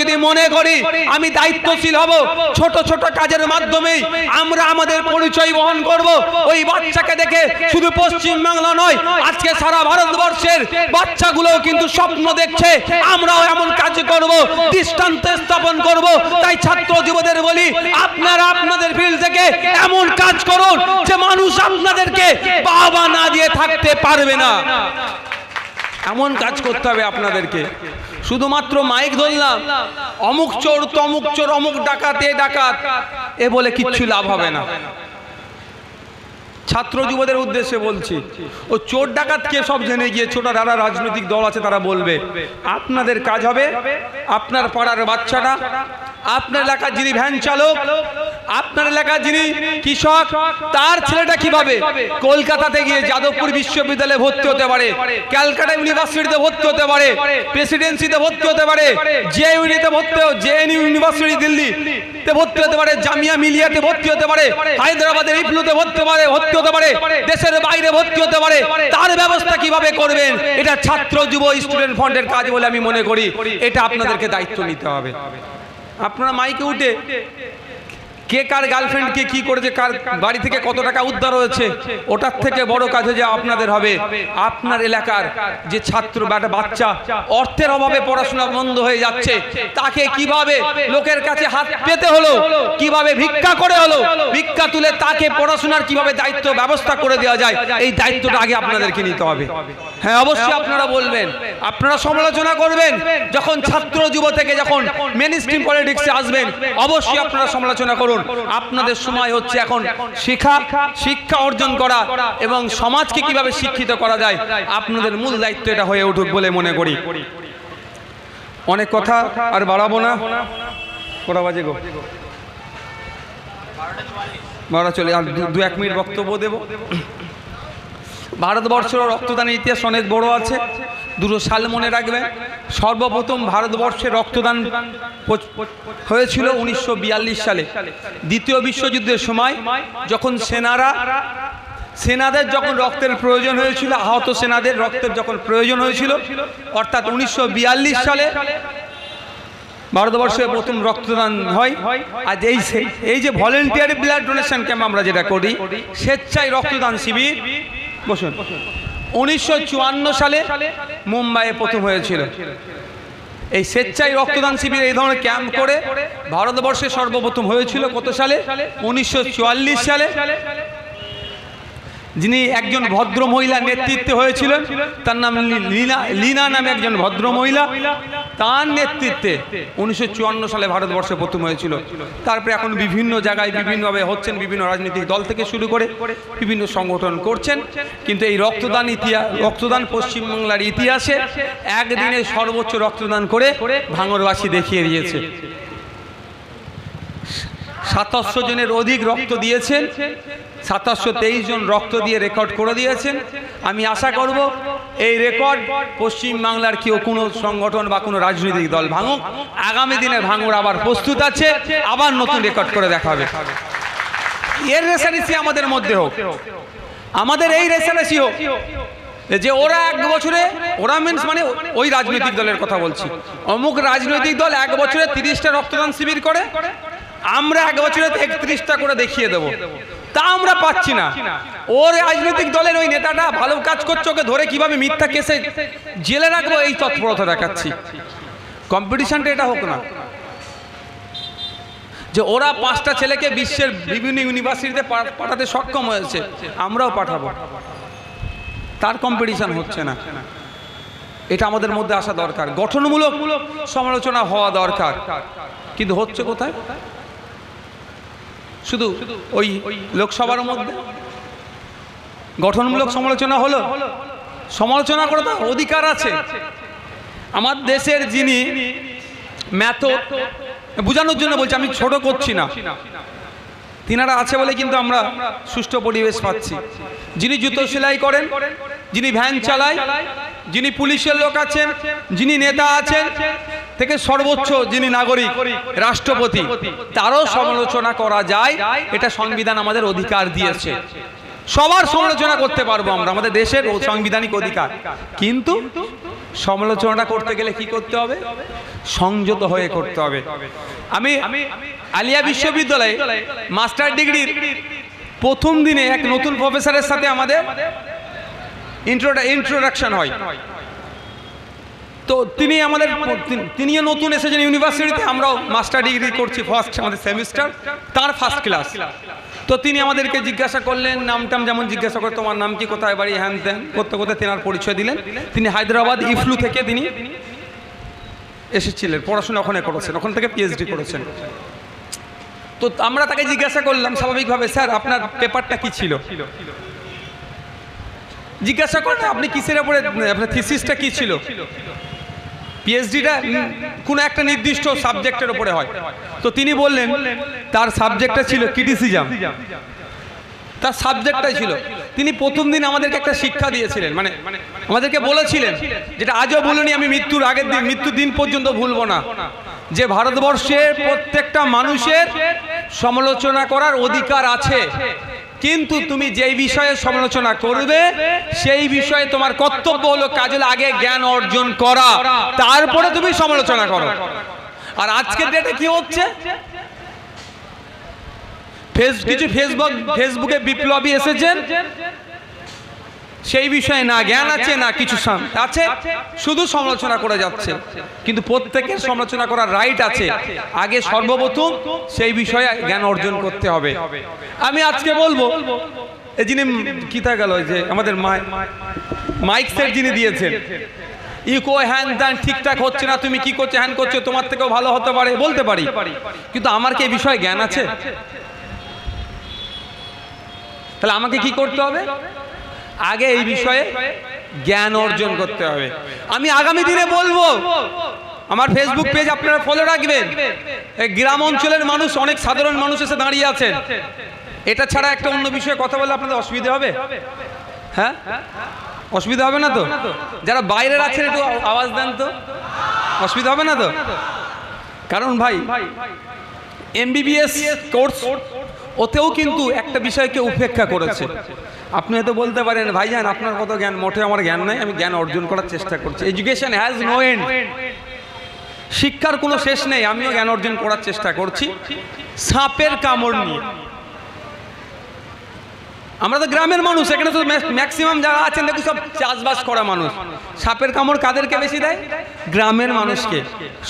যদি মনে করি আমি দায়িত্বশীল হব। ছোট ছোট কাজের মাধ্যমে আমরা আমাদের পরিচয় বহন করব। ওই বাচ্চাকে দেখে শুধু পশ্চিমবাংলা নয় আজকে সারা ভারতবর্ষের বাচ্চাগুলোও কিন্তু স্বপ্ন দেখছে। আমরাও এমন কাজ করব দৃষ্টান্ত স্থাপন করব। তাই ছাত্র যুবদের বলি আপনারা আপনাদের ফিল্ড থেকে এমন কাজ করুন যে মানুষ আপনাদেরকে বাবা না দিয়ে থাকতে পারবে না। এমন কাজ করতে হবে আপনাদেরকে। শুধুমাত্র মাইক ধরলাম, অমুক চোর, তমুক চোর, অমুক ডাকাত, এ ডাকাত, এ বলে কিচ্ছু লাভ হবে না। ছাত্র যুবদের উদ্দেশ্যে বলছি, ও চোর ডাকাত কে সব জেনে গিয়ে ছোট যারা রাজনৈতিক দল আছে তারা বলবে, আপনাদের কাজ হবে, আপনার পাড়ার বাচ্চাটা আপনার এলাকার যিনি ভ্যান চালক আপনার এলাকার যিনি কৃষক, তার ছেলেটা কীভাবে কলকাতাতে গিয়ে যাদবপুর বিশ্ববিদ্যালয়ে ভর্তি হতে পারে, ক্যালকাটা ইউনিভার্সিটিতে ভর্তি হতে পারে, প্রেসিডেন্সিতে ভর্তি হতে পারে, জে ইউনিতে ভর্তি জেএনইউ ইউনিভার্সিটি দিল্লিতে ভর্তি হতে পারে, জামিয়া মিলিয়াতে ভর্তি হতে পারে, হায়দ্রাবাদের ভর্তি ভর্তি হতে পারে, দেশের বাইরে ভর্তি হতে পারে, তার ব্যবস্থা কীভাবে করবেন, এটা ছাত্র যুব স্টুডেন্ট কাজ বলে আমি মনে করি, এটা আপনাদেরকে দায়িত্ব নিতে হবে। আপনারা মাইকে উঠে কে কার গার্লফ্রেন্ডকে কি করেছে, কার বাড়ি থেকে কত টাকা উদ্ধার হয়েছে, ওটার থেকে বড় কাজ যে আপনাদের হবে। আপনার এলাকার যে ছাত্র বা বাচ্চা অর্থের অভাবে পড়াশোনা বন্ধ হয়ে যাচ্ছে, তাকে কীভাবে লোকের কাছে হাত পেতে হলো, কীভাবে ভিক্ষা করে হলো, ভিক্ষা তুলে তাকে পড়াশোনার কীভাবে দায়িত্ব ব্যবস্থা করে দেওয়া যায়, এই দায়িত্বটা আগে আপনাদেরকে নিতে হবে। হ্যাঁ অবশ্যই আপনারা বলবেন। আপনারা সমালোচনা করবেন। যখন ছাত্র যুব থেকে যখন মেন স্ট্রিম পলিটিক্সে আসবেন অবশ্যই আপনারা সমালোচনা করুন। আপনাদের সময় হচ্ছে এখন শিক্ষা শিক্ষা অর্জন করা এবং সমাজকে কীভাবে শিক্ষিত করা যায় আপনাদের মূল দায়িত্ব এটা হয়ে উঠুক বলে মনে করি। অনেক কথা আর বাড়াবো না। কটা বাজে গো? বারোটা চলে আর দু- দু এক মিনিট বক্তব্য দেবো। ভারতবর্ষের রক্তদানের ইতিহাস অনেক বড় আছে। দুটো সাল মনে রাখবেন সর্বপ্রথম ভারতবর্ষে রক্তদান হয়েছিল উনিশশো বিয়াল্লিশ সালে। দ্বিতীয় বিশ্বযুদ্ধের সময় যখন সেনারা সেনাদের যখন রক্তের প্রয়োজন হয়েছিল, আহত সেনাদের রক্তের যখন প্রয়োজন হয়েছিল, অর্থাৎ উনিশশো বিয়াল্লিশ সালে ভারতবর্ষে প্রথম রক্তদান হয়। আজ এই এই যে ভলেন্টিয়ারি ব্লাড ডোনেশন ক্যাম্প আমরা যেটা করি, স্বেচ্ছায় রক্তদান শিবির বসুন। উনিশশো সালে মুম্বাইয়ে প্রথম হয়েছিল। এই স্বেচ্ছায় রক্তদান শিবির এই ধরনের ক্যাম্প করে ভারতবর্ষে সর্বপ্রথম হয়েছিল কত সালে? উনিশশো চুয়াল্লিশ সালে। যিনি একজন ভদ্র মহিলা নেতৃত্বে হয়েছিলেন, তার নাম লীনা লীনা নামে একজন ভদ্র মহিলা তার নেতৃত্বে উনিশশো চুয়ান্ন সালে ভারতবর্ষে প্রথম হয়েছিল। তারপরে এখন বিভিন্ন জায়গায় বিভিন্নভাবে হচ্ছেন, বিভিন্ন রাজনৈতিক দল থেকে শুরু করে বিভিন্ন সংগঠন করছেন। কিন্তু এই রক্তদান ইতিহাস রক্তদান পশ্চিমবাংলার ইতিহাসে একদিনে সর্বোচ্চ রক্তদান করে ভাঙরবাসী দেখিয়ে দিয়েছে। সাতাশশো জনের অধিক রক্ত দিয়েছেন, সাতাশশো জন রক্ত দিয়ে রেকর্ড করে দিয়েছেন। আমি আশা করব এই রেকর্ড পশ্চিম বাংলার কেউ কোনো সংগঠন বা কোনো রাজনৈতিক দল ভাঙুক, আগামী দিনে ভাঙুর আবার প্রস্তুত আছে, আবার নতুন রেকর্ড করে দেখাবে এর রেসারেসি আমাদের মধ্যে হোক। আমাদের এই রেসারেসি হোক যে ওরা এক বছরে, ওরা মিনস মানে ওই রাজনৈতিক দলের কথা বলছি। অমুক রাজনৈতিক দল এক বছরে তিরিশটা রক্তদান শিবির করে, আমরা এক বছরে একত্রিশটা করে দেখিয়ে দেবো। তা আমরা পাচ্ছি না। ওর রাজনৈতিক দলের ওই নেতাটা ভালো কাজ করছে, ওকে ধরে কীভাবে মিথ্যা কেসে জেলে রাখব, এই তৎপরতা দেখাচ্ছি। কম্পিটিশনটা এটা হোক না। যে ওরা পাঁচটা ছেলেকে বিশ্বের বিভিন্ন ইউনিভার্সিটিতে পাঠাতে সক্ষম হয়েছে, আমরাও পাঠাবো। তার কম্পিটিশন হচ্ছে না। এটা আমাদের মধ্যে আসা দরকার। গঠনমূলক সমালোচনা হওয়া দরকার। কিন্তু হচ্ছে কোথায়? শুধু ওই লোকসভার মধ্যে? গঠনমূলক সমালোচনা হলো? সমালোচনা করে তো অধিকার আছে। আমার দেশের যিনি ম্যাথ, বোঝানোর জন্য বলছি, আমি ছোট করছি না। তিনারা আছে বলে কিন্তু আমরা সুষ্ঠু পরিবেশ পাচ্ছি। যিনি জুতো সেলাই করেন, যিনি ভ্যান চালায়, যিনি পুলিশের লোক আছেন, যিনি নেতা আছেন থেকে সর্বোচ্চ যিনি নাগরিক, রাষ্ট্রপতি, তারও সমালোচনা করা যায়। এটা সংবিধান আমাদের অধিকার দিয়েছে। সবার সমালোচনা করতে পারব আমরা, আমাদের দেশের সাংবিধানিক অধিকার। কিন্তু সমালোচনাটা করতে গেলে কি করতে হবে? সংযত হয়ে করতে হবে। আমি আলিয়া বিশ্ববিদ্যালয়ে মাস্টার ডিগ্রির প্রথম দিনে এক নতুন প্রফেসরের সাথে আমাদের ইন্ট্রোডাকশন হয়। তো তিনি আমাদের তিনি- তিনিও নতুন এসেছেন ইউনিভার্সিটিতে আমরাও মাস্টার ডিগ্রি করছি ফার্স্ট আমাদের সেমিস্টার তার ফার্স্ট ক্লাস তো তিনি আমাদেরকে জিজ্ঞাসা করলেন, নামটাম যেমন জিজ্ঞাসা করে, তোমার নাম কি? কোথায় বাড়ি? হ্যান ত্যান। করতে করতে তেনার পরিচয় দিলেন। তিনি হায়দ্রাবাদ, ইফলু থেকে তিনি এসেছিলেন, পড়াশোনা ওখানে করেছেন, ওখান থেকে পিএইচডি করেছেন। তো আমরা তাকে জিজ্ঞাসা করলাম, স্বাভাবিকভাবে, স্যার, আপনার পেপারটা কি ছিল? জিজ্ঞাসা করলে আপনি কিসের উপরে, আপনার থিসিসটা কি ছিল? পিএইচডিটা কোনো একটা নির্দিষ্ট সাবজেক্টের উপরে হয়। তো তিনি বললেন, তার সাবজেক্টটা ছিল ক্রিটিসিজম তার সাবজেক্টটাই ছিল। তিনি প্রথম দিন আমাদেরকে একটা শিক্ষা দিয়েছিলেন। মানে আমাদেরকে বলেছিলেন যেটা আজও বলিনি আমি মৃত্যুর আগের দিন, মৃত্যুর দিন পর্যন্ত ভুলবো না। যে ভারতবর্ষের প্রত্যেকটা মানুষের সমালোচনা করার অধিকার আছে। কিন্তু তুমি যেই বিষয়ে সমালোচনা করবে, সেই বিষয়ে তোমার কর্তব্য হলো কাজে আগে জ্ঞান অর্জন করা। তারপরে তুমি সমালোচনা করো। আর আজকের ডেটে কি হচ্ছে? কিছু ফেসবুক ফেসবুকে বিপ্লবী এসেছেন? সেই বিষয়ে না জ্ঞান আছে, না কিছু আছে, শুধু সমালোচনা করে যাচ্ছে। কিন্তু প্রত্যেকের সমালোচনা করার রাইট আছে। আগে সর্বপ্রথম সেই বিষয়ে জ্ঞান অর্জন করতে হবে। আমি আজকে বলব, এই যিনি কি তা গেল যে আমাদের মাই- মাইক সেট যিনি দিয়েছেন ইকো হ্যান ত্যান ঠিকঠাক হচ্ছে না, তুমি কি করছ, হ্যান করছ, তোমার থেকেও ভালো হতে পারে, বলতে পারি। কিন্তু আমার কি এই বিষয়ে জ্ঞান আছে? তাহলে আমাকে কি করতে হবে? আগে এই বিষয়ে জ্ঞান অর্জন করতে হবে। আমি আগামী দিনে বলব আমার ফেসবুক পেজ আপনারা ফলো রাখবেন। এই গ্রাম অঞ্চলের মানুষ অনেক সাধারণ মানুষ এসে দাঁড়িয়ে আছেন। এটা ছাড়া একটা অন্য বিষয়ে কথা বললে আপনাদের অসুবিধা হবে? হ্যাঁ? অসুবিধা হবে না তো? যারা বাইরের আছেন একটু আওয়াজ দেন তো। অসুবিধা হবে না তো? কারণ ভাই এমবিবিএস কোর্স ওতেও কিন্তু একটা বিষয়কে উপেক্ষা করেছে। আপনি হয়তো বলতে পারেন, ভাইজান, আপনার কত জ্ঞান? মোটে আমার জ্ঞান নাই, আমি জ্ঞান অর্জন করার চেষ্টা করছি। এডুকেশন হ্যাজ নো এন্ড শিক্ষার কোনো শেষ নেই, আমিও জ্ঞান অর্জন করার চেষ্টা করছি। সাপের কামড় নিয়ে। আমরা তো গ্রামের মানুষ, এখানে তো ম্যাক্সিমাম যারা আছেন, দেখুন সব চাষবাস করা মানুষ। সাপের কামড় কাদেরকে বেশি দেয়? গ্রামের মানুষকে।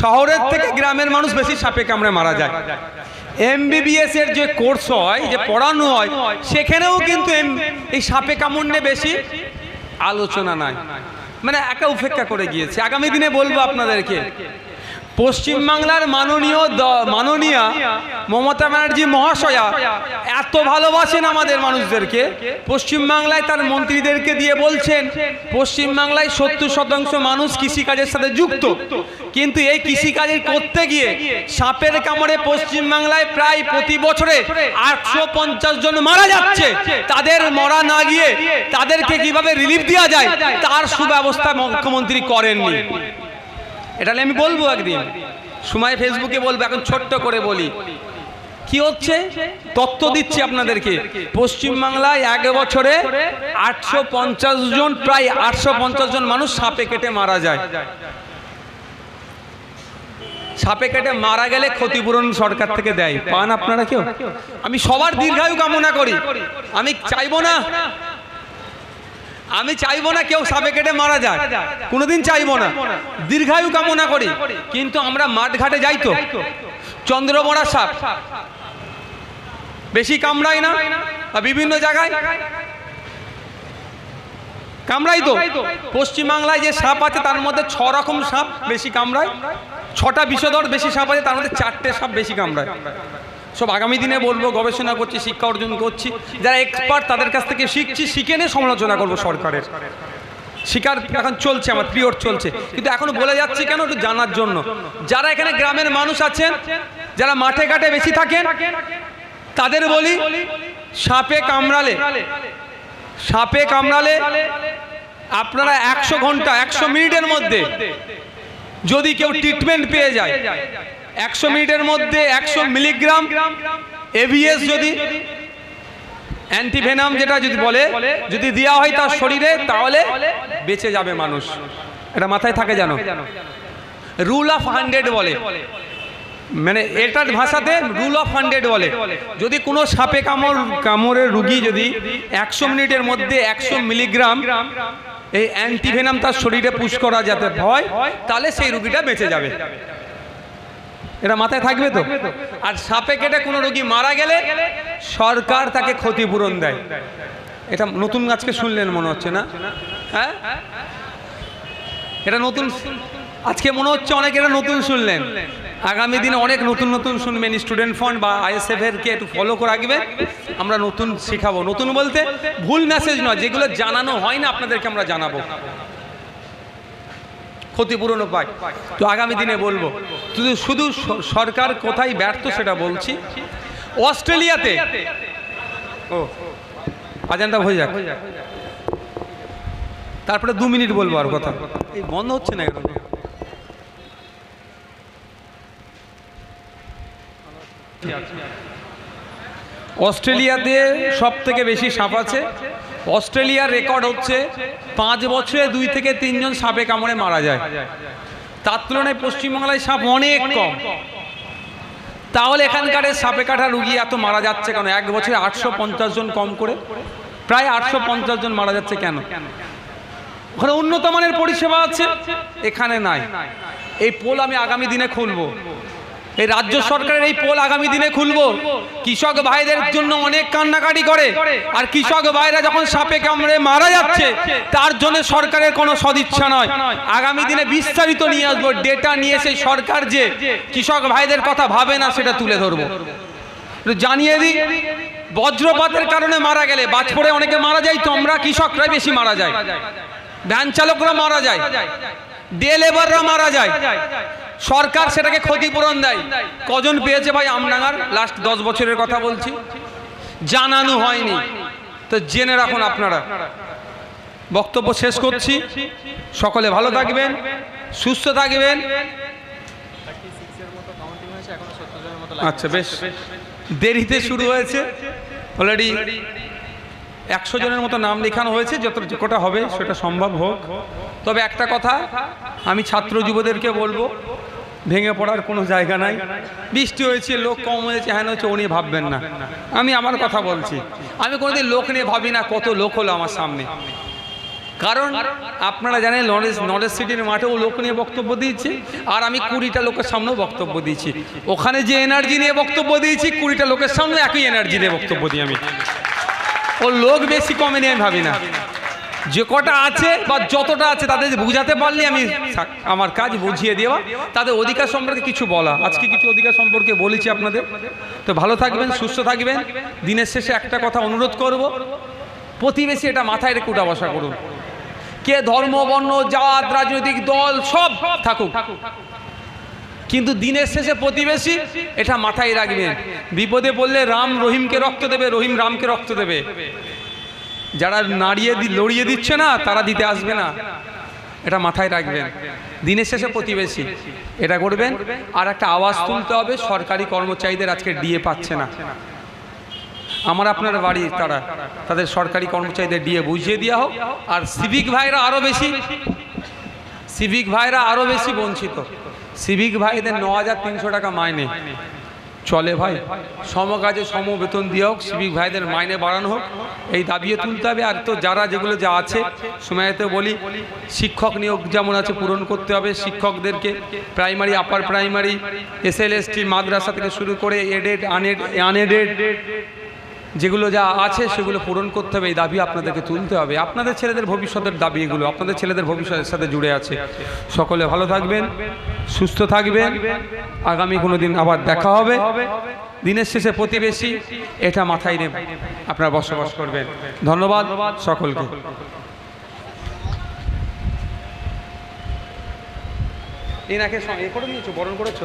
শহরের থেকে গ্রামের মানুষ বেশি সাপে কামড়ে মারা যায়। এমবিবিএস এর যে কোর্স হয় যে পড়ানো হয় সেখানেও কিন্তু এই সাপে কামড় নিয়ে বেশি আলোচনা নাই। মানে একা উপেক্ষা করে গিয়েছে। আগামী দিনে বলব আপনাদেরকে। পশ্চিমবাংলার মাননীয় দ- মাননীয়া মমতা ব্যানার্জি মহাশয়া এত ভালোবাসেন আমাদের মানুষদেরকে। পশ্চিমবাংলায় তার মন্ত্রীদেরকে দিয়ে বলছেন পশ্চিমবাংলায় সত্তর শতাংশ মানুষ কৃষিকাজের সাথে যুক্ত। কিন্তু এই কৃষিকাজের করতে গিয়ে সাপের কামড়ে পশ্চিমবাংলায় প্রায় প্রতি বছরে আটশো পঞ্চাশ জন মারা যাচ্ছে। তাদের মরা না গিয়ে তাদেরকে কীভাবে রিলিফ দেওয়া যায় তার সুব্যবস্থা মুখ্যমন্ত্রী করেননি। এটা আমি বলব একদিন। সময় ফেসবুকে বলব, এখন ছোট্ট করে বলি। কি হচ্ছে? তথ্য দিচ্ছি আপনাদেরকে। পশ্চিমবাংলায় এক বছরে আটশো পঞ্চাশ জন, প্রায় আটশো পঞ্চাশ জন মানুষ সাপে কেটে মারা যায়। সাপে কেটে মারা গেলে ক্ষতিপূরণ সরকার থেকে দেয়। পান আপনারা কেউ? আমি সবার দীর্ঘায়ু কামনা করি। আমি চাইব না আমি চাইব না কেউ সাপে কেটে মারা যায় কোনোদিন চাইব না। দীর্ঘায়ু কামনা করি। কিন্তু আমরা মাঠ ঘাটে যাই তো। চন্দ্রবড়া সাপ। বেশি কামড়ায় না? বিভিন্ন জায়গায়? কামড়াই তো। পশ্চিমবাংলায় যে সাপ আছে, তার মধ্যে ছ রকম সাপ বেশি কামড়ায়। ছটা বিষধর বেশি সাপ আছে, তার মধ্যে চারটে সাপ বেশি কামড়ায়। সব আগামী দিনে বলব, গবেষণা করছি, শিক্ষা অর্জন করছি। যারা এক্সপার্ট তাদের কাছ থেকে শিখছি, শিখে নিয়ে সমালোচনা করব সরকারের। শিকার এখন চলছে আমার পিরিয়ড চলছে। কিন্তু এখনও বলে যাচ্ছে কেন একটু জানার জন্য। যারা এখানে গ্রামের মানুষ আছেন, যারা মাঠে ঘাটে বেশি থাকেন, তাদের বলি, সাপে কামড়ালে সাপে কামড়ালে আপনারা একশো ঘণ্টা, একশো মিনিটের মধ্যে যদি কেউ ট্রিটমেন্ট পেয়ে যায় একশো মিনিটের মধ্যে একশো মিলিগ্রাম এভিএস যদি অ্যান্টিভেনাম যেটা যদি বলে, যদি দেওয়া হয় তার শরীরে, তাহলে বেঁচে যাবে মানুষ। এটা মাথায় থাকে জানো রুল অফ হান্ড্রেড বলে। মানে এটার ভাষাতে রুল অফ হান্ড্রেড বলে। যদি কোনো সাপে কামড়, কামড়ের রুগী যদি একশো মিনিটের মধ্যে একশো মিলিগ্রাম এই অ্যান্টিভেনাম তার শরীরে পুশ করা যাতে হয়, তাহলে সেই রুগীটা বেঁচে যাবে। এটা মাথায় থাকবে তো? আর সাপে কেটে কোনো রোগী মারা গেলে সরকার তাকে ক্ষতিপূরণ দেয়। এটা নতুন আজকে শুনলেন মনে হচ্ছে না? হ্যাঁ? এটা নতুন আজকে মনে হচ্ছে অনেক এটা নতুন শুনলেন। আগামী দিনে অনেক নতুন নতুন শুনবেন স্টুডেন্ট ফান্ড বা আইএসএফ এর কে একটু ফলো করে রাখবেন আমরা নতুন শেখাবো। নতুন বলতে ভুল মেসেজ নয় যেগুলো জানানো হয় না আপনাদেরকে আমরা জানাব। ক্ষতিপূরণও পায়। তো আগামী দিনে বলব শুধু শুধু সরকার কোথায় ব্যর্থ সেটা বলছি। অস্ট্রেলিয়াতে। ও আজানটা হয়ে যাক। তারপরে দু মিনিট বলব আর কথা। এই বন্ধ হচ্ছে না অস্ট্রেলিয়াতে সব থেকে বেশি সাপ আছে। অস্ট্রেলিয়ার রেকর্ড হচ্ছে পাঁচ বছরে দুই থেকে তিনজন সাপে কামড়ে মারা যায়। তার তুলনায় পশ্চিমবাংলায় সাপ অনেক কম। তাহলে এখানকার সাপে কাটা রুগী এত মারা যাচ্ছে কেন? এক বছরে আটশো পঞ্চাশ জন কম করে। প্রায় আটশো পঞ্চাশ জন মারা যাচ্ছে কেন? ওখানে উন্নত মানের পরিষেবা আছে, এখানে নাই। এই পোল আমি আগামী দিনে খুলবো। এই রাজ্য সরকারের এই পোল আগামী দিনে খুলবো। কৃষক ভাইদের জন্য অনেক কান্নাকাটি করে। আর কৃষক ভাইরা যখন সাপে কামড়ে মারা যাচ্ছে, তার জন্য সরকারের কোনো সদিচ্ছা নয়। আগামী দিনে বিস্তারিত নিয়ে আসব ডেটা নিয়ে সেই সরকার যে কৃষক ভাইদের কথা ভাবে না, সেটা তুলে ধরবো। জানিয়ে দিই, বজ্রপাতের কারণে মারা গেলে বাজ পড়ে অনেকে মারা যায় তোমরা কৃষকরাই বেশি মারা যায়। ভ্যান চালকরা মারা যায়। ডে লেবাররা মারা যায়। সরকার সেটাকে ক্ষতিপূরণ দেয়। কজন পেয়েছে ভাই আমডাঙ্গার? লাস্ট দশ বছরের কথা বলছি। জানানো হয়নি। তো জেনে রাখুন আপনারা। বক্তব্য শেষ করছি। সকলে ভালো থাকবেন, সুস্থ থাকবেন। আচ্ছা বেশ। দেরিতে শুরু হয়েছে। অলরেডি একশো জনের মতো নাম লেখানো হয়েছে যত কটা হবে সেটা সম্ভব হোক। তবে একটা কথা, আমি ছাত্র যুবদেরকে বলব ভেঙে পড়ার কোনো জায়গা নাই। বৃষ্টি হয়েছে, লোক কম হয়েছে হ্যান হচ্ছে উনি ভাববেন না। আমি আমার কথা বলছি। আমি কোনোদিন লোক নিয়ে ভাবি না কত লোক হলো আমার সামনে। কারণ আপনারা জানেন, নলেজ নলেজ সিটির মাঠেও লোক নিয়ে বক্তব্য দিয়েছি, আর আমি কুড়িটা লোকের সামনেও বক্তব্য দিয়েছি। ওখানে যে এনার্জি নিয়ে বক্তব্য দিয়েছি, কুড়িটা লোকের সামনে একই এনার্জি নিয়ে বক্তব্য দিই আমি। ও লোক বেশি কমে নিয়ে আমি ভাবি না। যে কটা আছে বা যতটা আছে তাদের বুঝাতে পারলে আমি আমার কাজ বুঝিয়ে দেওয়া তাদের অধিকার সম্পর্কে কিছু বলা। আজকে কিছু অধিকার সম্পর্কে বলেছি আপনাদের। তো ভালো থাকবেন, সুস্থ থাকবেন। দিনের শেষে একটা কথা অনুরোধ করব। প্রতিবেশী এটা মাথায় রেখে উঠা বসা করুন। কে ধর্ম, বর্ণ, জাত, রাজনৈতিক দল, সব থাকুক। কিন্তু দিনের শেষে প্রতিবেশী এটা মাথায় রাখবেন। বিপদে পড়লে রাম রহিমকে রক্ত দেবে, রহিম রামকে রক্ত দেবে। যারা নাড়িয়ে দি- লড়িয়ে দিচ্ছে না, তারা দিতে আসবে না। এটা মাথায় রাখবেন। দিনের শেষে প্রতিবেশী। এটা করবেন। আর একটা আওয়াজ তুলতে হবে, সরকারি কর্মচারীদের আজকে ডিএ পাচ্ছে না। আমার আপনার বাড়ি তারা, তাদের সরকারি কর্মচারীদের ডিএ বুঝিয়ে দেওয়া হোক। আর সিভিক ভাইরা আরও বেশি, সিভিক ভাইরা আরও বেশি বঞ্চিত। সিভিক ভাইদের ন হাজার তিনশো টাকা মাইনে। চলে ভাই। সমকাজে সম বেতন দিয়ে হোক, সিভিক ভাইদের মাইনে বাড়ানো হোক, এই দাবিয়ে তুলতে হবে। আর তো যারা যেগুলো যা আছে সময়তে বলি, শিক্ষক নিয়োগ যেমন আছে পূরণ করতে হবে। শিক্ষকদেরকে primary upper primary S L মাদ্রাসা থেকে শুরু করে এডেড আনএড আনএডেড যেগুলো যা আছে সেগুলো পূরণ করতে হবে, এই দাবি আপনাদেরকে তুলতে হবে। আপনাদের ছেলেদের ভবিষ্যতের দাবি এগুলো, আপনাদের ছেলেদের ভবিষ্যতের সাথে জুড়ে আছে। সকলে ভালো থাকবেন, সুস্থ থাকবেন। আগামী কোনো দিন আবার দেখা হবে। দিনের শেষে প্রতিবেশী, এটা মাথায় নেব আপনারা বসবাস করবেন। ধন্যবাদ সকলকে। এনাকে এ করে নিয়েছো, বরণ করেছ?